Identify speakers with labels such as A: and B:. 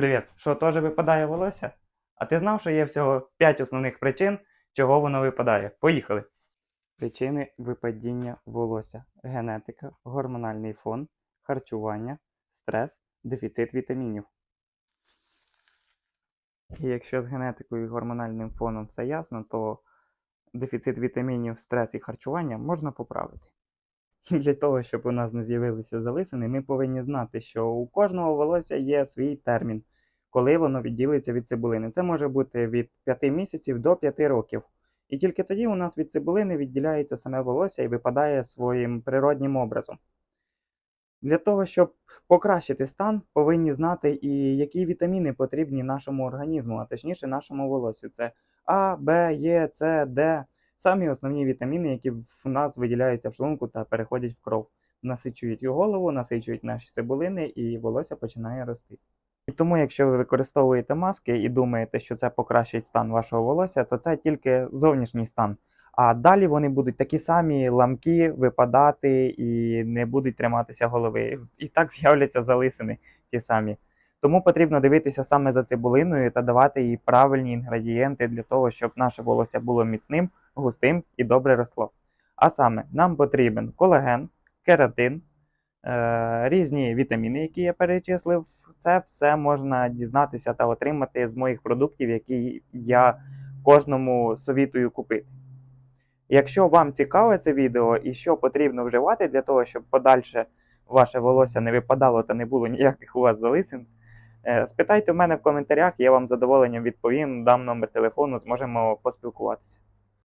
A: Привіт! Що теж випадає волосся? А ти знав, що є всього 5 основних причин, чого воно випадає? Поїхали! Причини випадіння волосся: генетика, гормональний фон, харчування, стрес, дефіцит вітамінів. І якщо з генетикою і гормональним фоном все ясно, то дефіцит вітамінів, стрес і харчування можна поправити. І для того, щоб у нас не з'явилися залисини, ми повинні знати, що у кожного волосся є свій термін, коли воно відділиться від цибулини. Це може бути від 5 місяців до 5 років. І тільки тоді у нас від цибулини відділяється саме волосся і випадає своїм природнім образом. Для того, щоб покращити стан, повинні знати і які вітаміни потрібні нашому організму, а точніше нашому волосю. Це А, Б, Е, С, Д. Самі основні вітаміни, які в нас виділяються в шлунку та переходять в кров. Насичують і голову, насичують наші цибулини, і волосся починає рости. І тому, якщо ви використовуєте маски і думаєте, що це покращить стан вашого волосся, то це тільки зовнішній стан. А далі вони будуть такі самі ламкі випадати і не будуть триматися голови. І так з'являться залисини ті самі. Тому потрібно дивитися саме за цибулиною та давати їй правильні інгредієнти для того, щоб наше волосся було міцним, густим і добре росло. А саме нам потрібен колаген, кератин, різні вітаміни, які я перечислив. Це все можна дізнатися та отримати з моїх продуктів, які я кожному совітую купити. Якщо вам цікаве це відео і що потрібно вживати для того, щоб подальше ваше волосся не випадало та не було ніяких у вас залисин, е, спитайте в мене в коментарях, я вам задоволенням відповім, дам номер телефону, зможемо поспілкуватися.